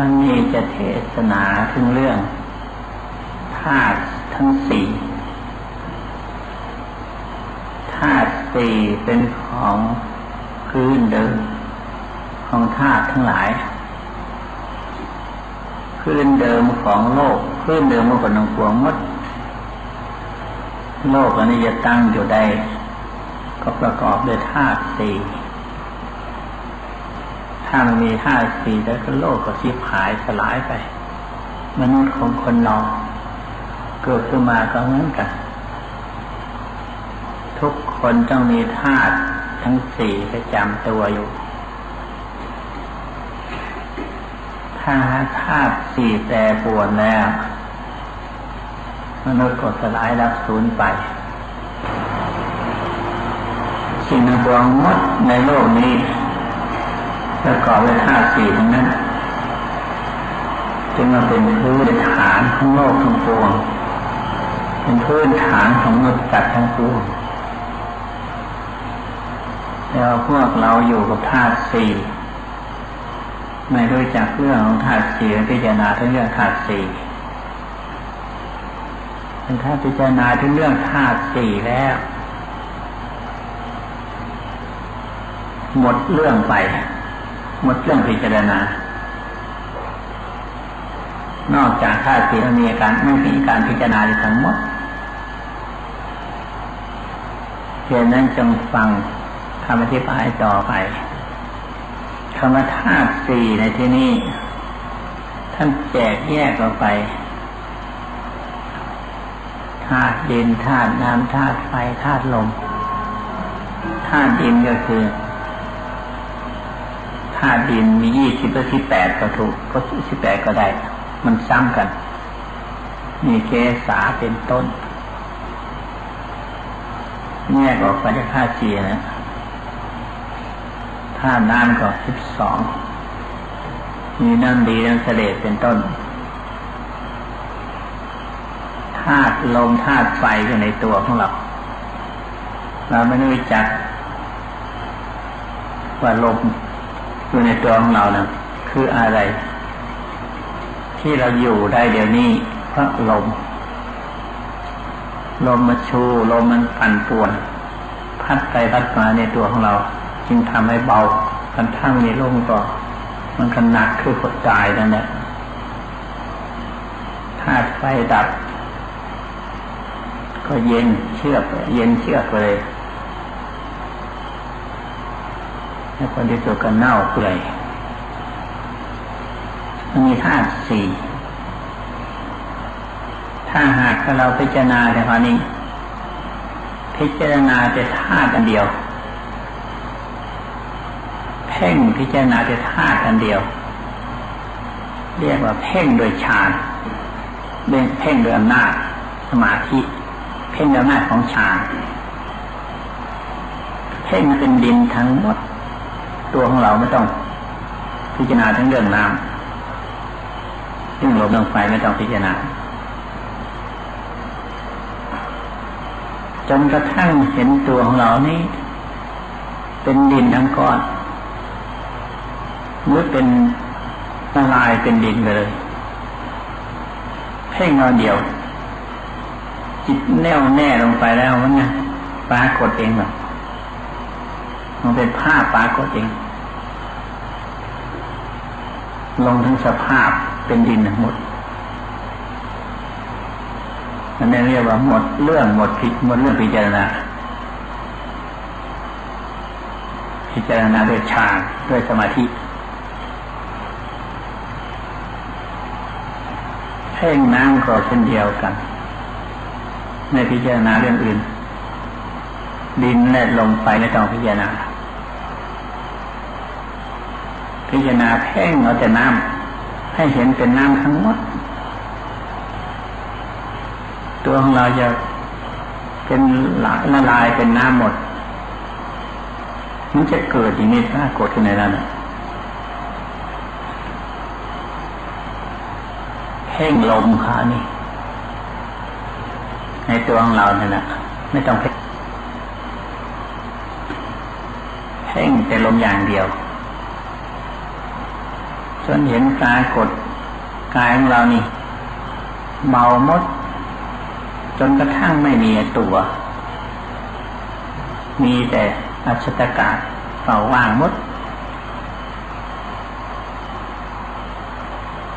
วันนี้จะเทศนาถึงเรื่องธาตุทั้งสี่ธาตุสี่เป็นของพื้นเดิมของธาตุทั้งหลายพื้นเดิมของโลกพื้นเดิมของคนทั้งปวงมด โลกอันนี้จะตั้งอยู่ใดก็ประกอบด้วยธาตุสี่ ถ้ามันมีธาตุสี่แล้วก็โลกก็ชิบหายสลายไป มนุษย์ของคนเราเกิดขึ้นมาก็เหมือนกัน ทุกคนต้องมีธาตุทั้งสี่ประจำตัวอยู่ ถ้าธาตุสี่แปรปรวนแล้ว มนุษย์ก็สลายรับสูญไป สิ่งในดวงมดในโลกนี้ ประกอบด้วยธาตุสี่ทั้งนั้นจึงมาเป็นพื้นฐานของโลกทั้งปวง เป็นพื้นฐานของมนุษย์สัตว์ทั้งปวงแล้วพวกเราอยู่กับธาตุสี่ไม่รู้จักเรื่องของธาตุสี่พิจารณาทั้งเรื่องธาตุสี่ถ้าพิจารณาถึงเรื่องธาตุสี่แล้ว หมดเรื่องไป หมดเรื่องพิจารณา นอกจากธาตุสี่แล้วมีการไม่มีการพิจารณาทั้งหมดเพียงนั้นจงฟังคำอธิบายต่อไปคำว่าธาตุสี่ในที่นี้ท่านแจกแยกออกไปธาตุดินธาตุน้ำธาตุไฟธาตุลมธาตุดินก็คือ ธาตุดินมียี่สิบกับสิบแปดก็ถูกก็สิบแปดก็ได้ มันซ้ำกัน มีเกสาเป็นต้นแยกออกไปจากธาตุสี่นะธาตุน้ำก็สิบสองมีน้ำดีน้ำเสด็จเป็นต้นธาตุลมธาตุไฟอยู่ในตัวของเรา เราไม่รู้จักว่าลม อยู่ในตัวของเรานะคืออะไร ที่เราอยู่ได้เดี๋ยวนี้เพราะลม ลมมาชูลมมันปั่นป่วน พัดไปพัดมาในตัวของเรา จึงทำให้เบากันทั้งในลมก็มันก็หนักคือหดตายนั่นแหละธาตุไฟดับ ก็เย็นเชือกเย็นเชือกเลย แล้วคนที่ตัวก็เน่าเปื่อยมันมีธาตุสี่ถ้าหากเราพิจารณาแต่พอนี้ พิจารณาแต่ธาตุอันเดียว เพ่งพิจารณาแต่ธาตุอันเดียว เรียกว่าเพ่งโดยฌานเรียกเพ่งโดยอำนาจสมาธิ เพ่งโดยอำนาจของฌานเพ่งเป็นดินทั้งหมด ตัวของเราไม่ต้อง พิจารณาทั้งเรื่องน้ำเรื่องลมเรื่องไฟไม่ต้องพิจารณาจนกระทั่งเห็นตัวของเรานี้ เป็นดินทั้งก้อนหรือเป็นละลายเป็นดินไปเลยเพ่งเราเดียว จิตแน่วแน่ลงไปแล้วมันไงปรากฏเองแบบ มันเป็นภาพปรากฏเอง ลงทั้งสภาพเป็นดินหมดอันนี้เรียกว่าหมดเรื่องหมดผิดหมดเรื่องพิจารณา พิจารณาด้วยฌานด้วยสมาธิเพ่งน้ำก็เช่นเดียวกัน ในพิจารณาเรื่องอื่น ดินและลงไปไม่ต้องพิจารณา พิจารณาเพ่งเอาแต่น้ำให้เห็นเป็นน้ำทั้งหมด ตัวของเราจะเป็นละลายเป็นน้ำหมด มันจะเกิดอย่างนี้ถ้ากดขึ้นในนั้นเพ่งลมค่ะนี่ ในตัวของเราเนี่ยนะไม่ต้องเพ่งเพ่งแต่ลมอย่างเดียว จนเห็นกายกดกายของเรานี่เมามด จนกระทั่งไม่มีตัว มีแต่อัจฉตกาศเป่าว่างมด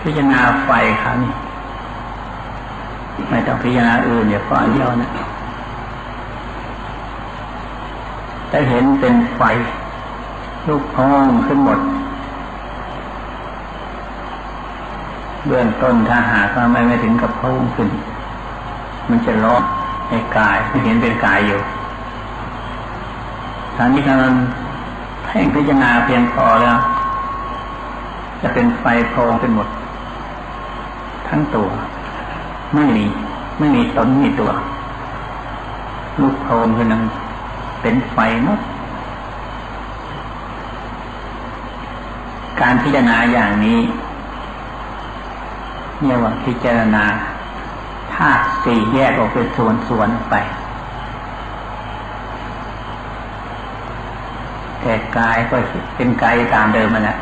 พิจารณาไฟครับนี่ไม่ต้องพิจารณาอื่นเดี๋ยวพอเดียวนะแต่เห็นเป็นไฟลูกพองขึ้นหมด เบื้องต้นถ้าหากว่าไม่ไม่ถึงกับพองขึ้น มันจะร้อนในกายเห็นเป็นกายอยู่ทางนี้กำลังเพ่งพิจารณาเพียงพอแล้ว จะเป็นไฟโพองเป็นหมด ทั้งตัว ไม่มี ไม่มีตนมีตัวลูกโพรงคือนังเป็นไฟหมดการพิจารณาอย่างนี้ เรียว่าพิจารณาธาตุสี่แยกออกเป็นส่วนๆไป แต่กายก็เป็นกายตามเดิมมันแหละ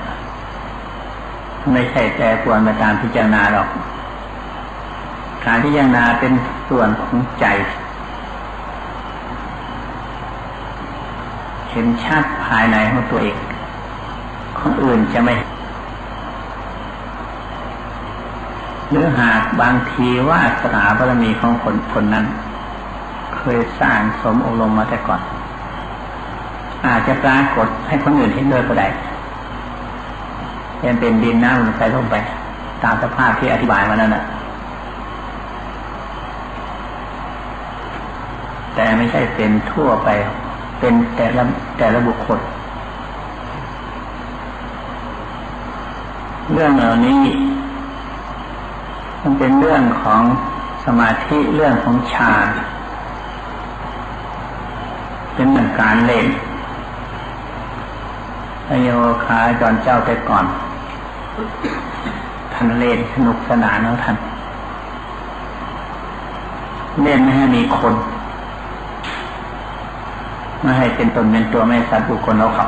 ไม่ใช่แต่ควรมาตามพิจารณาหรอก การพิจารณาเป็นส่วนของใจ เห็นชัดภายในของตัวเอง คนอื่นจะไม่ หรือหากบางทีว่าสนาบารมีของคนคนนั้น เคยสร้างสมอบรมมาแต่ก่อน อาจจะปรากฏให้คนอื่นเห็นด้วยก็ได้ยังเป็นดินน้ำลมไฟลงไป ตามสภาพที่อธิบายมานั่นแหละแต่ไม่ใช่เป็นทั่วไป เป็นแต่ละแต่ละบุคคล เรื่องเหล่านี้ มันเป็นเรื่องของสมาธิเรื่องของฌานเป็นเหมือนการเล่นพโยคาจอนเจ้าแต่ก่อน ท่านเล่นสนุกสนานของท่านเล่นไม่ให้มีคนไม่ให้เป็นตนเป็นตัวไม่สัตว์บุคคลเราเขา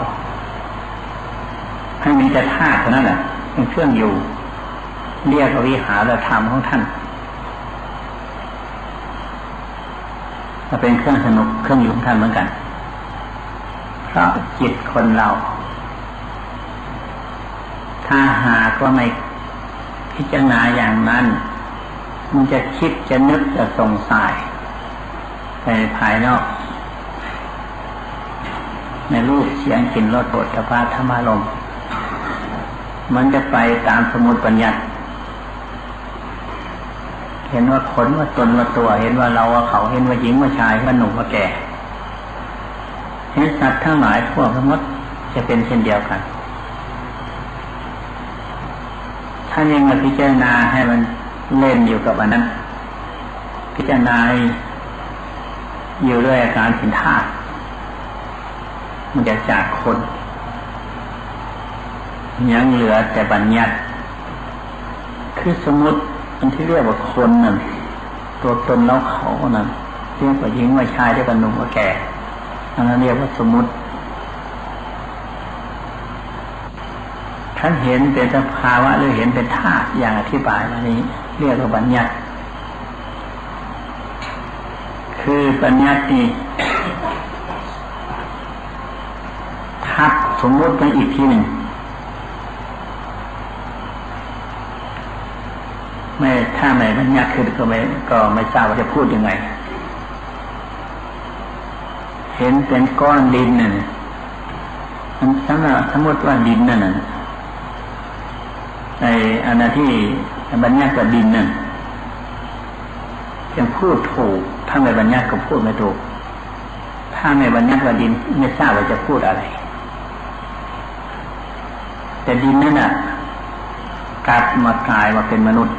ให้มีแต่ธาตุเท่านั้นแหละเป็นเครื่องอยู่ เรียกวิหารธรรมของท่านจะเป็นเครื่องสนุกเครื่องอยู่ของท่านเหมือนกัน เพราะจิตคนเรา ถ้าหากว่าไม่พิจารณาอย่างนั้น มันจะคิดจะนึกจะสงสัยไปภายนอก ในรูปเสียงกลิ่นรสบทพาธรรมารมมันจะไปตามสมุดปัญญา เห็นว่าคนว่าตนว่าตัว เห็นว่าเราว่าเขาเห็นว่าหญิงว่าชายว่าหนุ่มว่าแก่เห็นสัตว์ทั้งหลายพวกทั้งหมดจะเป็นเช่นเดียวกัน ถ้ายังมาพิจารณาให้มันเล่นอยู่กับอันนั้น พิจารณาอยู่ด้วยอาการสินธาตุมันจะจากคน ยังเหลือแต่บัญญัติ คือสมมติ อันที่เรียกว่าคนนั่นตัวตนแล้วเขานั่นเรียกว่าหญิงว่าชายเรียกว่าหนุ่มว่าแก่อันนั้นเรียกว่าสมมติท่านเห็นเป็นสภาวะหรือเห็นเป็นธาตุอย่างอธิบายมานี้ เรียกว่าบัญญัติ คือบัญญัตินี่ทับสมมติไปอีกทีหนึ่ง ไม่ถ้าไม่บัญญัติคือก็ไม่ก็ไม่ทราบว่าจะพูดยังไง เห็นเป็นก้อนดินน่ะมันสำหรับสมมติว่าดินนั่นน่ะในอันที่บัญญัติกับดินนั่นยังพูดถูกถ้าไม่บัญญัติก็พูดไม่ถูก ถ้าไม่บัญญัติกับดินไม่ทราบว่าจะพูดอะไร แต่ดินนั่นน่ะกลับมากลายมาเป็นมนุษย์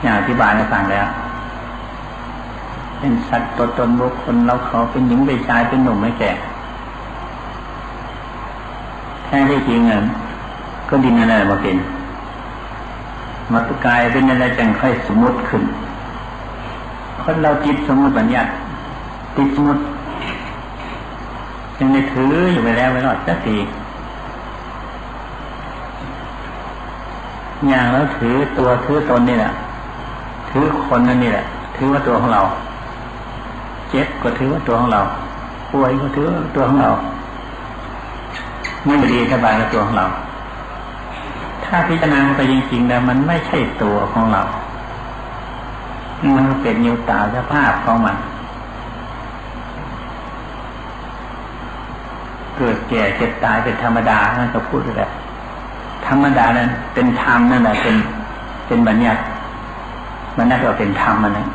อย่างอธิบายให้ฟังแล้ว เป็นสัตว์ตัวตนบุคคลเราเขาเป็นหญิงเป็นชายเป็นหนุ่มไม่แก่แท้ที่จริงเงินก็ดินอะไรมาเป็นมัตกายเป็นอะไรจังค่อยสมมติขึ้น คนเราจิตสมมติปัญญาติดสมมติยังได้ถืออยู่ไปแล้วไม่รอดสักทีอย่างแล้วถือตัวถือตนนี่แหละ ถือคนนั่นนี่แหละ ถือว่าตัวของเรา เจ็บก็ถือว่าตัวของเราป่วยก็ถือว่าตัวของเราไม่ดีสบายกับตัวของเรา ถ้าพิจารณาไปจริงๆแล้วมันไม่ใช่ตัวของเรา มันเป็นยูตาสภาพของมัน เกิดแก่เจ็บตายเป็นธรรมดาท่นก็พูดแหละธรรมดานั้นเป็นธรรมนั่นแหละเป็นเป็นบัญญัติ มันน่าจะเป็นธรรมมันนะ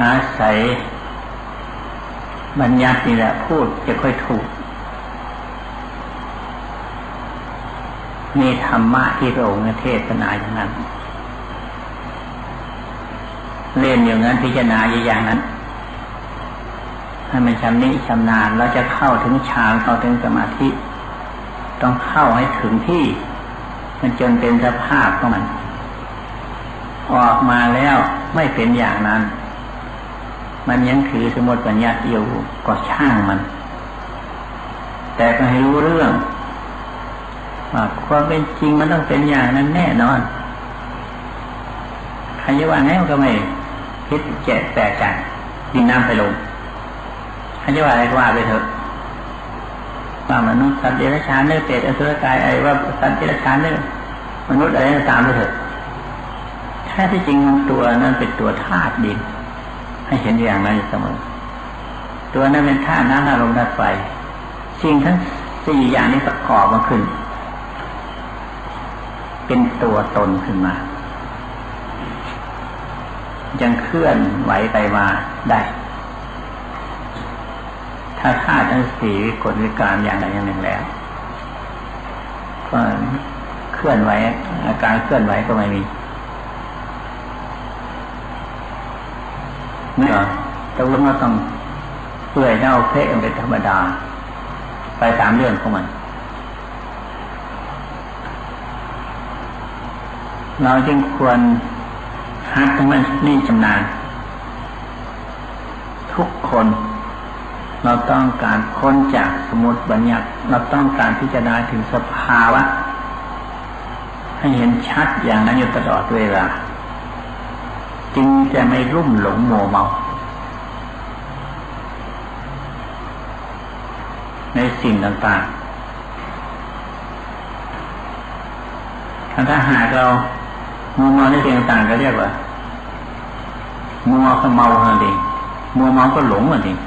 อาศัยบัญญัตินี่แหละพูดจะค่อยถูกนี่ธรรมะที่พระองค์เทศนาอย่างนั้น เล่นอย่างนั้นพิจารณาอย่างนั้นให้มันชำนิชำนาญเราจะเข้าถึงฌานเข้าถึงสมาธิ ต้องเข้าให้ถึงที่ มันจนเป็นสภาพของมัน ออกมาแล้วไม่เป็นอย่างนั้น มันยังถือสมมติปัญญาอยู่ก็ช่างมัน แต่ก็ให้รู้เรื่องว่าความเป็นจริงมันต้องเป็นอย่างนั้นแน่นอนใครจะว่าไงก็ไม่คิดแจกแต่ใจดินน้ำไปลงใครจะว่าอะไรก็ว่าไปเถอะ ว่ามนุษย์สัตว์เดรัจฉานเนื้อเป็ดอสุรกายไอ้ว่าสัตว์เดรัจฉานเนื้อมนุษย์อะไรตามไปเถอะแท้ที่จริงตัวนั้นเป็นตัวธาตุดิน ให้เห็นอย่างนั้นเสมอ ตัวนั้นเป็นธาตุน้ำอารมณ์ธาตุไฟสิ่งทั้งสี่อย่างนี้ประกอบมาขึ้น เป็นตัวตนขึ้นมา ยังเคลื่อนไหวไปมาได้ ถ้าธาตุทั้งสี่กฎวิการอย่างใดอย่างหนึ่งแล้วก็เคลื่อนไหวอาการเคลื่อนไหวก็ไม่มีนี่แต่ว่าเราต้องเปื่อยเน่าเพะเป็นธรรมดา ไปตามเรื่องของมัน เราจึงควรหัดทั้งมันนี่ชำนาญทุกคน เราต้องการค้นจากสมุติบัญญัติ เราต้องการพิจารณาถึงสภาวะ ให้เห็นชัดอย่างนั้นอยู่ตลอดเวลา จึงจะไม่รุ่มหลงโมเมา ในสิ่งต่างๆ ถ้าหากเรามัวเมาในสิ่งต่างๆก็เรียกว่ามัวก็เมาเองมัวเมาก็หลงนั่นเอง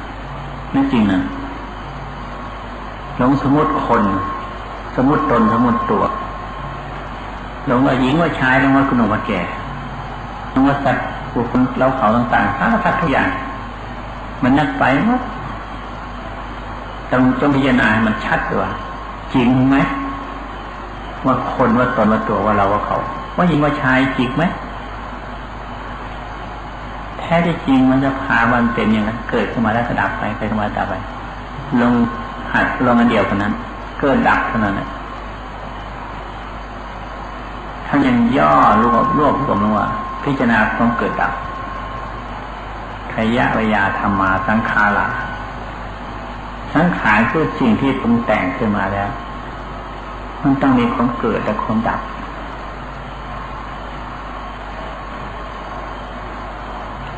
นั่นจริงนะหลงสมมติคน สมมติตนสมมติตัวหลงว่าหญิงว่าชายหลงว่าคุณหนุ่มว่าแก่หลงว่าสัตว์บุคคลเราเขาต่างๆสารพัดทุกอย่าง มันนักไปมั้งต้องต้องพิจารณามันชัดตัวจริงไหมว่าคนว่าตนว่าตัวว่าเราว่าเขา ว่าหญิงว่าชายจริงไหม แท้ที่จริงมันจะพามันเป็นอย่างนั้น เกิดขึ้นมาแล้วก็ดับไปไปขึ้นมาดับไป ลงหัดลงอันเดียวกันนั้น เกิดดับเท่านั้นนะถ้ายังย่อรวบรวบรวมลงว่าพิจารณาความเกิดดับขยะวิยาธรรมาสังขาราสังขารคือสิ่งที่ปรุงแต่งขึ้นมาแล้ว มันต้องมีความเกิดและความดับ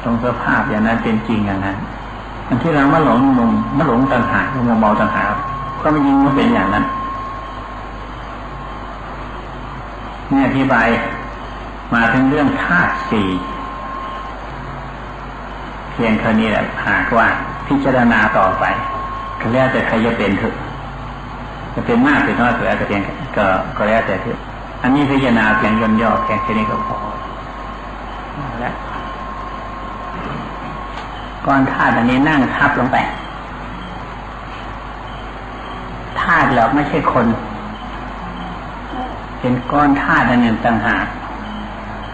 รงสภาพอย่างนั้นเป็นจริงอย่างนั้นอันที่เรามาหลงมุมมาหลงต่างหากมัวเมาต่างหากก็ไม่ยิงมันเป็นอย่างนั้นนี่อธิบายมาถึงเรื่องธาตุสี่เพียงเท่านี้แหละหากว่าพิจารณาต่อไปก็แล้วแต่ใครจะเป็นเถอะจะเป็นมากเป็นน้อยหรืออาจจะเพียงก็ก็แล้วแต่เถอะอันนี้พิจารณาเพียงย่นย่อแค่แค่นี้ก็พอแล้ว ก้อนธาตุอันนี้นั่งทับลงไปธาตุเราไม่ใช่คน เป็นก้อนธาตุอันหนึ่งต่างหาก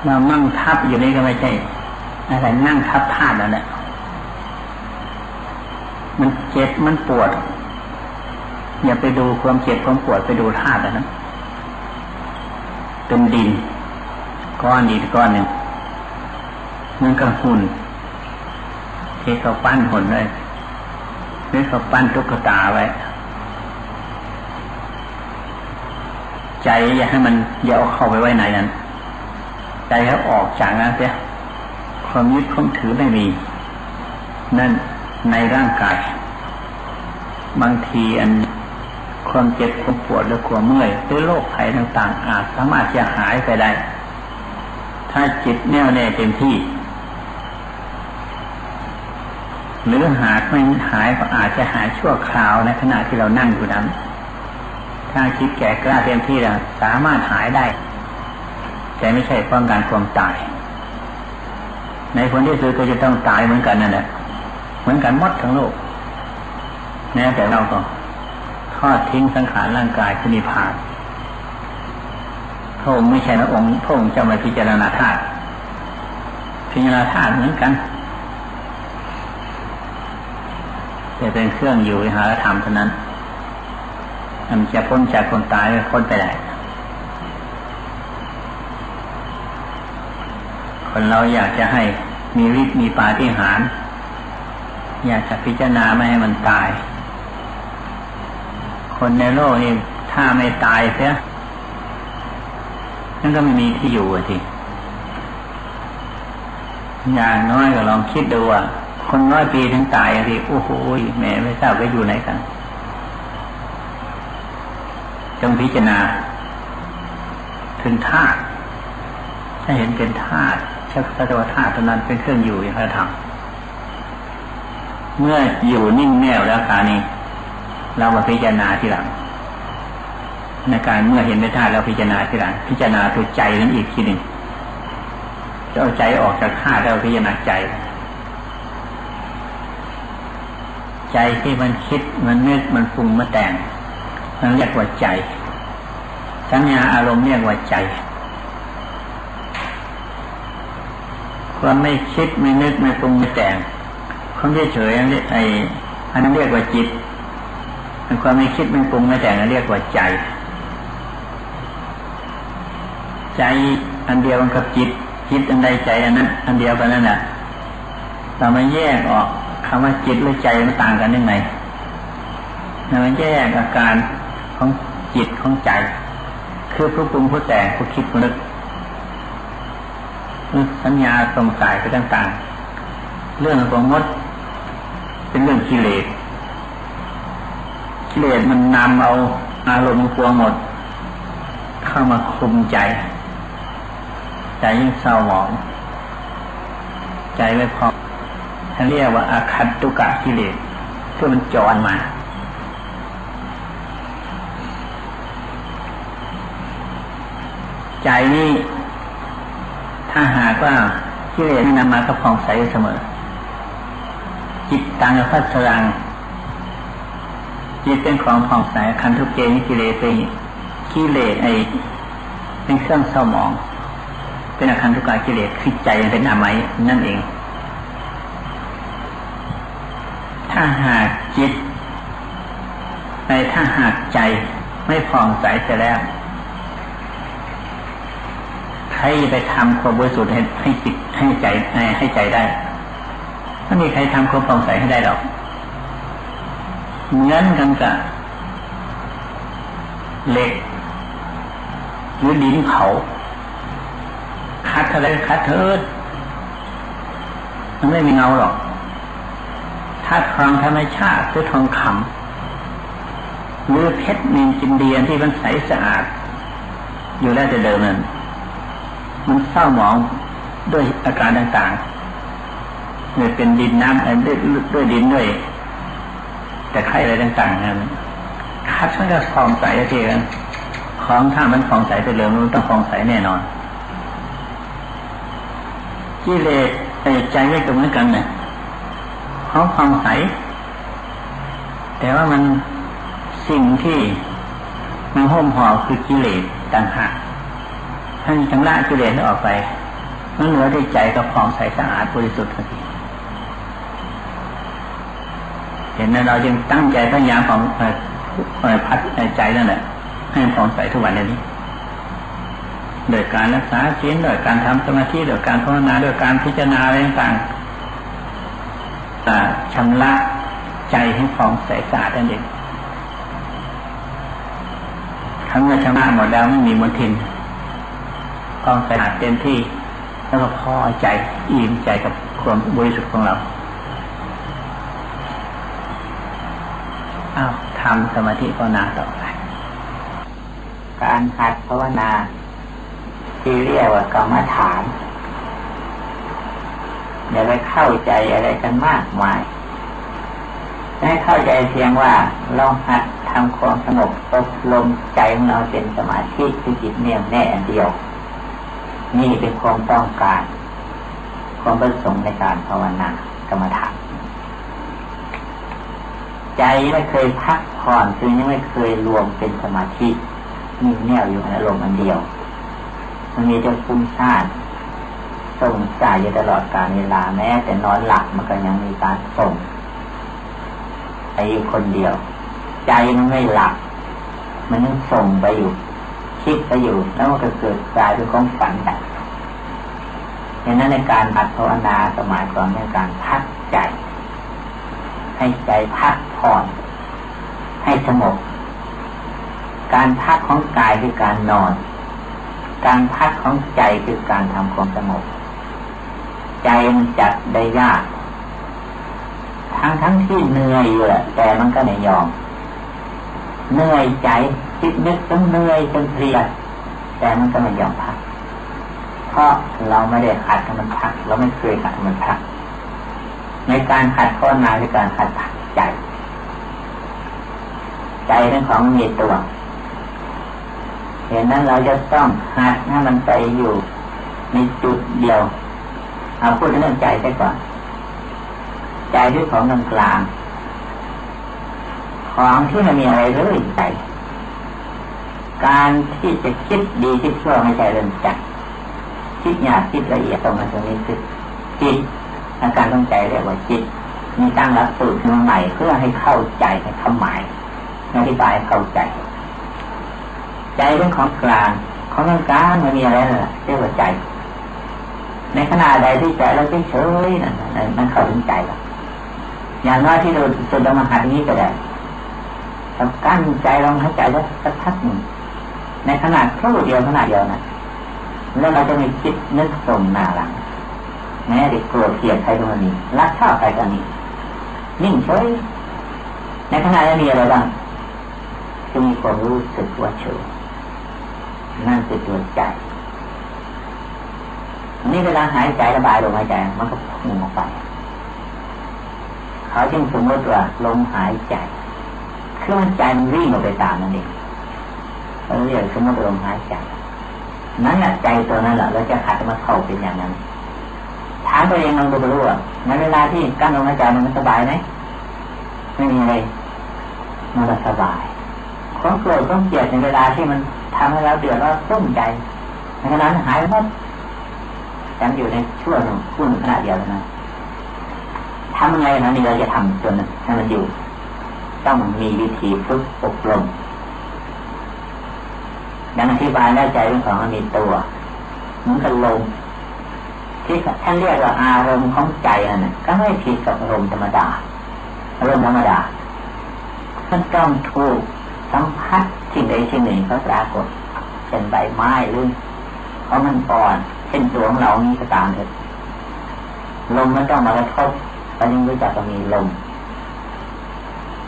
มามั่งทับอยู่นี่ก็ไม่ใช่อะไรนั่งทับธาตุนั่นแหละมันเจ็บมันปวด อย่าไปดูความเจ็บความปวดไปดูธาตุนั้นเป็นดิน ก้อนดินก้อนหนึ่งมันก็หุ่น ที่เขาปั้นหุ่นไว้หรือเขาปั้นตุ๊กตาไว้ ใจอย่าให้มันอย่าเอาเข้าไปไว้ไหนนั้น ใจเขาออกจากนั้นเสียความยึดความถือไม่มี นั่นในร่างกาย บางทีอันความเจ็บความปวดหรือความเมื่อยหรือโรคภัยต่าง ๆ อาจสามารถจะหายไปได้ ถ้าจิตแน่วแน่เต็มที่ หรือหากไม่หายก็อาจจะหายชั่วคราวในขณะที่เรานั่งอยู่นั้น ถ้าคิดแก่กล้าเต็มที่แล้วสามารถหายได้ แต่ไม่ใช่ป้องกันความตาย ในคนที่ซื้อก็จะต้องตายเหมือนกันนั่นแหละเหมือนกันหมดทั้งโลกแม้แต่เราก็ทอดทิ้งสังขารร่างกายคือนิพพานพระองค์ไม่ใช่พระองค์พระองค์จะมาพิจารณาธาตุพิจารณาธาตุเหมือนกัน แต่เป็นเครื่องอยู่หาธรรมเท่านั้นมันจะพ้นจากคนตายไปพ้นไปได้คนเราอยากจะให้มีฤทธิ์มีปาฏิหาริย์อยากจะพิจารณาไม่ให้มันตาย คนในโลกนี่ถ้าไม่ตายเสียนั่นก็ไม่มีที่อยู่ทีอย่างน้อยก็ลองคิดดูว่า คนน้อยปีถึงตายทีโอ้โหแม่ไม่ทราบไปอยู่ไหนกัน จงพิจารณา ถึงธาตุถ้าเห็นเป็นธาตุชักสัตวธาตุนั้นเป็นเครื่องอยู่อย่างพระธรรมเมื่ออยู่นิ่งแน่วแล้วกานี้ เรามาพิจารณาทีหลังในการเมื่อเห็นเป็นธาตุเราพิจารณาทีหลัง พิจารณาตัวใจนั้นอีกทีหนึ่งจะเอาใจออกจากธาตุแล้วพิจารณาใจ ใจที่มันคิดมันนึกมันปรุงมันแต่ง มันเรียกว่าใจ สัญญาอารมณ์เรียกว่าใจความไม่คิดไม่นึกไม่ปรุงไม่แต่งความเฉยๆไอ้อันนั้นเรียกว่าจิตความไม่คิดไม่ปรุงไม่แต่งนั้นเรียกว่าใจ ใจอันเดียวกันกับจิต จิตอันใดใจอันนั้น อันเดียวกันนั่นแหละเราไม่แยกออก คำว่าจิตหรือใจมันต่างกันยังไงเราแยกอาการของจิตของใจ คือผู้ปรุงผู้แต่งผู้คิดผู้นึกสัญญาสงสัยไปต่างๆ เรื่องของมด เป็นเรื่องกิเลสกิเลสมันนำเอาอารมณ์พวงหมด เข้ามาคุมใจ ใจยิ่งเศร้าหมอง ใจไม่พอ เรียกว่าอาคัตตุกะกิเลสเพื่อมันจรมา ใจนี่ถ้าหากว่ากิเลสนำมาก็ผ่องใสเสมอ จิตตังพัสรังจิตเป็นของผ่องใสคันทุกเจนิกิเลสเป็นกิเลสไอเป็นเครื่องเศร้าหมอง เป็นอาคันทุกกากิเลสคือใจเป็นอาไมนั่นเอง ถ้าหากจิต ในถ้าหากใจไม่ผ่องใสเสียแล้วใครไปทำความบริสุทธิ์ให้ให้จิตให้ใจให้ใจได้ไม่มีใครทำความผ่องใสให้ได้หรอกเหมือนกันกับเหล็กหรือดินเผาคัดอะไรคัดเถิดมันไม่มีเงาหรอก ถ้าทองธรรมชาติหรือทองคำหรือเพชรนินจินเดียนที่มันใสสะอาด อยู่แล้วจะเดิมนั้นมันเศร้าหมองด้วยอาการต่างๆเลยเป็นดินน้ำด้วยด้วยดินด้วย แต่ไข่อะไรต่างๆนั้นคัดมันก็ฟองใสทีกันของถ้ามันฟองใสไปเลยมันต้องฟองใสแน่นอนกิเลสใจไม่ตรงเหมือนกันเนี่ย ของฟองใส แต่ว่ามันสิ่งที่มันห้มห่อคือกิเลสต่างหากท่านชำระกิเลสออกไปมันเหลือได้ใจก็ผ่องใสสะอาดบริสุทธิ์ทันทีเห็นไหมเรายังตั้งใจพยายามของพัดใจนั่นแหละให้ผ่องใสทุกวันนี้โดยการรักษาศีลโดยการทำสมาธิโดยการภาวนาโดยการพิจารณาอะไรต่างๆ ชำระใจให้ผ่องใสสะอาดนั่นเองทั้งเมื่อชนะหมดแล้วไม่มีมนทินก็สะอาดเต็มที่ แล้วก็พอใจอิ่มใจกับความบริสุทธิ์ของเราอ้าวทำสมาธิภาวนาต่อไป การหัดภาวนาที่เรียกว่ากรรมฐาน อย่าไปเข้าใจอะไรกันมากมายให้เข้าใจเพียงว่าเราหัดทำความสงบอบรมใจของเราเป็นสมาธิคือจิตเนียแน่เดียว นี่เป็นความต้องการ ความประสงค์ในการภาวนากรรมฐานใจไม่เคยพักผ่อนคือยังไม่เคยรวมเป็นสมาธินิ่แน่วอยู่ในอารมณ์อันเดียว มันมีแต่ฟุ้งซ่าน ส่งสายอยู่ตลอดการเวลาแม้ แต่นอนหลับมันก็ยังมีการส่งไปอยู่คนเดียว ใจมันไม่หลับ มันยังส่งไปอยู่ คิดไปอยู่ แล้วมันก็เกิดกลายเป็นของฝันแบบดังนั้นในการอัดภาวนาสมัยก่อนในการพักใจ ให้ใจพักผ่อน ให้สงบการพักของกายคือการนอน การพักของใจคือการทำความสงบ ใจมันจัดได้ยาก ทั้งทั้งที่เหนื่อยอยู่แหละแต่มันก็ไม่ยอม เหนื่อยใจคิดนึกจนเหนื่อยจนเพลียแต่มันก็ไม่ยอมพัก เพราะเราไม่ได้ขัดให้มันพัก เราไม่เคยขัดให้มันพัก ในการขัดข้อนาคือการขัดผักใจ ใจเป็นของมีตัวเห็นนั้นเราจะต้องหัดให้มันไปอยู่ในจุดเดียว เอาพูดเรื่องใจไปก่อน ใจที่ของกลางกลางของที่ไม่มีอะไรเลยใจการที่จะคิดดีคิดชั่วไม่ใช่เรื่องใจคิดหยาบคิดละเอียดตรงนั้นตรงนี้คือจิตอาการต้องใจเรียกว่าจิต มีตั้งรับสูตรขึ้นมาใหม่เพื่อให้เข้าใจให้คำหมายอธิบายเข้าใจ ใจเป็นของกลางของกลางมันมีอะไรล่ะเรียกว่าใจ ในขณะใดที่ใจเราเฉยๆนั่นนั่นเข้าถึงใจแล้วอย่างน้อยที่เราจะดมาหัดนี้ก็ได้เรากั้นใจลองหายใจแล้วสักพักหนึ่งในขนาดครู่เดียวขนาดเดียวนะแล้วเราจะไม่คิดนึกส่งหน้าหลังแม้เด็กโกรธเกลียดใครก็มีรักชอบใครก็มีนิ่งเฉยในขณะนั้นมีอะไรบ้างจะมีความรู้สึกว่าเฉยนั่นคือตัวใจ นี่เวลาหายใจระบายลมหายใจ มันก็พุ่งออกไป เขาจึงสมมติว่าลมหายใจครื่องใจมันวิ่งออกไปตามนั่นเองเราเรียกสมมติลมหายใจ นั้นแหละใจตัวนั้นแหละเราจะขัดมาเข้าเป็นอย่างนั้นถามตัวเองลองดูรู้ว่าในเวลาที่กั้นลมหายใจมันสบายไหมไม่มีอะไรมันสบายความโกรธความเกลียดในเวลาที่มันทำให้เราเดือดร้อนตุ้มใจในขณะนั้นหายหมด แต่อยู่ในช่วงช่วงขณะเดียวนะทำยังไงนะนี่เราจะทำจนให้มันอยู่ ต้องมีวิธีฝึกอบรมดังอธิบายแล้ใจเป็นของมันมีตัวมันก็ลงที่ท่านเรียกว่าอารมณ์ของใจนั่นก็ไม่ผิดกับอารมณ์ธรรมดาอารมณ์ธรรมดามันต้องถูกสัมผัสสิ่งใดสิ่งหนึ่งเขาปรากฏเช่นใบไม้หรือเพราะมันอ่อน ช่นตัวของเรานี้ก็ตามเถอะลมมันต้องมากระทบเรายังรู้จักว่ามีลม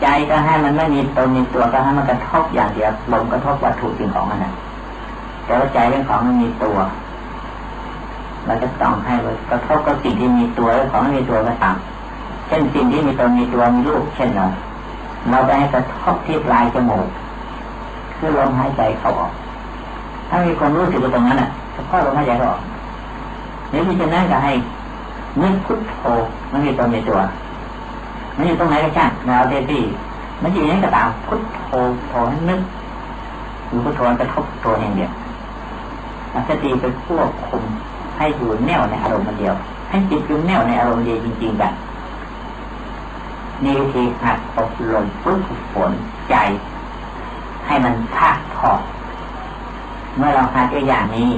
ใจก็ให้มันไม่มีตนมีตัวก็ให้มันกระทบอย่างเดียวลมกระทบวัตถุสิ่งของมันนะแต่ว่าใจเรื่องของมันมีตัวเราจะต้องให้กระทบกับสิ่งที่มีตัวแล้วของม่มีตัวก็ตามเช่นสิ่งที่มีตนมีตัวมีรูปเช่นเราเราไปให้กระทบที่ปลายจมูกคือลมหายใจเข้าออก ถ้ามีความรู้สึกตรงนั้นอะเฉพาะลมหายใจเข้าออก นี่ที่จะนั่งก็ให้นึกพุทโธมันมีตัวมีตัว มันอยู่ตรงไหนก็ช่างเราเดที่มันอยู่ไหนก็ตามพุทโธโธให้นึกหรือพุทโธกระทบตัวเองเดียวสติไปควบคุมให้อยู่แน่วในอารมณ์เดียว ให้จิตอยู่แน่วในอารมณ์เดียวจริงๆแบบนี่วิธีหัดอบรมฝึกฝนใจ ให้มันพักผ่อเมื่อเราหัดอย่างนี้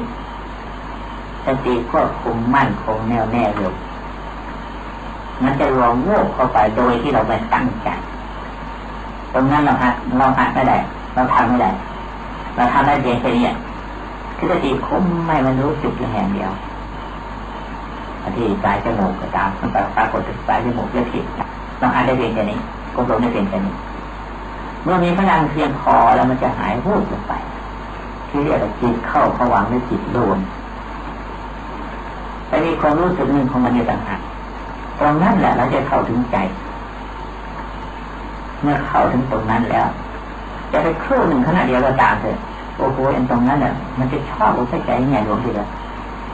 สติควบคุมมั่นคงแน่วแน่เลยมันจะรวมโวกเข้าไปโดยที่เราไม่ตั้งใจตรงนั้นเราหัดเราหัดไม่ได้เราทำไม่ได้เราทำได้เพียงแค่นี้คือสติคุ้มไม่มันรู้จุดแห่งเดียวที่ปลายจมูกก็ตามมันปรากฏปลายจมูกเลือดผิดต้องอ่านได้เพียงแค่นี้ก้มลงได้เพียงแค่นี้เมื่อมีพลังเพียงพอแล้วมันจะหายวูบลงไป ที่เรียกว่าจิตเข้าผวังหรือจิตรวม แต่มีความรู้สึกหนึ่งของมันในต่างหากตรงนั้นแหละเราจะเข้าถึงใจ เมื่อเข้าถึงตรงนั้นแล้ว จะไปครู่หนึ่งขณะเดียวก็ตามเถอะโอ้โหอ็นตรงนั้นเนี่ยมันจะชอบอุตใจใหญ่หลวงทีเดียว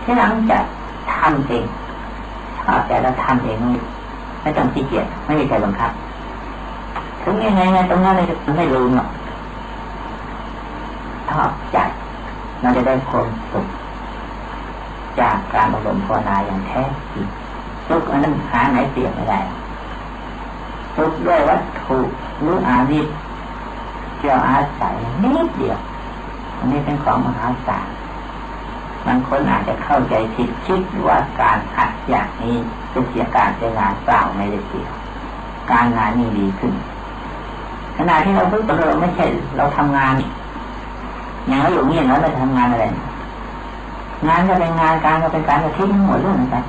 ที่หลังจะทำเองชอบแต่เราทำเองไม่ไม่ต้องขี้เกียจไม่มีใครบังคับถึงยังไงไงตรงนั้นเลยไม่ลืมหรอกชอบใจเราจะได้ความสุข จากการอบรมภาวนาอย่างแท้จริงสุขอันนั้นหาไหนเปรียบไม่ได้สุขด้วยวัตถุหรืออาวิธเกี่ยวอาศัยนิดเดียวอันนี้เป็นของมหาศาลบางคนอาจจะเข้าใจผิดคิดว่าการหัดอย่างนี้เป็นเสียการเสียงานเปล่าไม่ได้เกี่ยวการงานนี่ดีขึ้นขณะที่เราพึ่งตัวเราไม่ใช่ เราทำงานอย่างเราอยู่นี่เราไม่ทำงานอะไร งานก็เป็นงานการก็เป็นการก็ทิ้งทั้งหมดเรื่องนั้น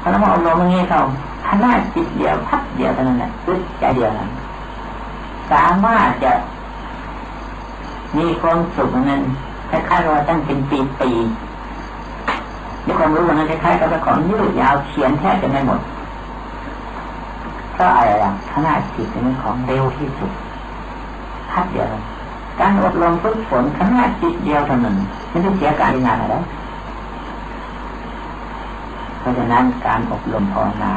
พอเรามาอบรมอย่างนี้เขาขนาจิตเดียวพักเดียวเท่านั้นแหละคือใจเดียวนั้นสามารถจะมีความสุขนั้นคล้ายๆว่าตั้งเป็นปีปีด้วยความรู้นั้นคล้ายๆกับของยืดยาวเขียนแทบจะไม่หมดก็อะไรล่ะขนาดจิตเป็นของเร็วที่สุดพักเดียว การอบรมฝึกฝนขนาดจิตเดียวเท่านั้นไม่ต้องเสียการงานอะไรเพราะฉะนั้นการอบรมภาวนา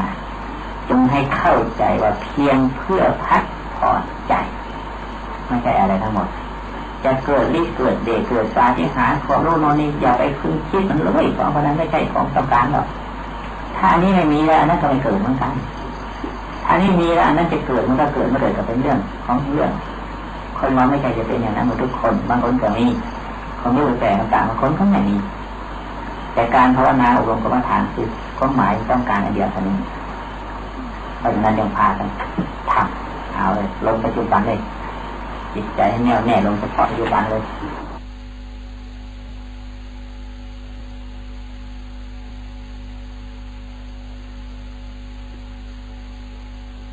จงให้เข้าใจว่าเพียงเพื่อพักผ่อนใจไม่ใช่อะไรทั้งหมด จะเกิดฤทธิ์เกิดเดชเกิดสาธิหาของรู้นนี้อย่าไปพึ่งคิดมันเลยของเพราะนั้นไม่ใช่ของต้องการหรอกถ้าอันนี้ไม่มีแล้วอันนั้นก็ไม่เกิดเหมือนกันถ้านี้มีแล้วอันนั้นจะเกิดมันก็เกิดมันเกิดก็เป็นเรื่องของเรื่อง คนเราไม่ใช่จะเป็นอย่างนั้นหมดทุกคน บางคนก็มีความรู้แต่ต่างบางคนก็ไม่มีแต่การภาวนาอบรมกรรมฐานคือก็หมายต้องการอันเดียวเท่านี้เพราะฉะนั้นยังพากันทำเอาเลยลงปัจจุบันเลยจิตใจให้แน่วแน่ลงเฉพาะปัจจุบันเลย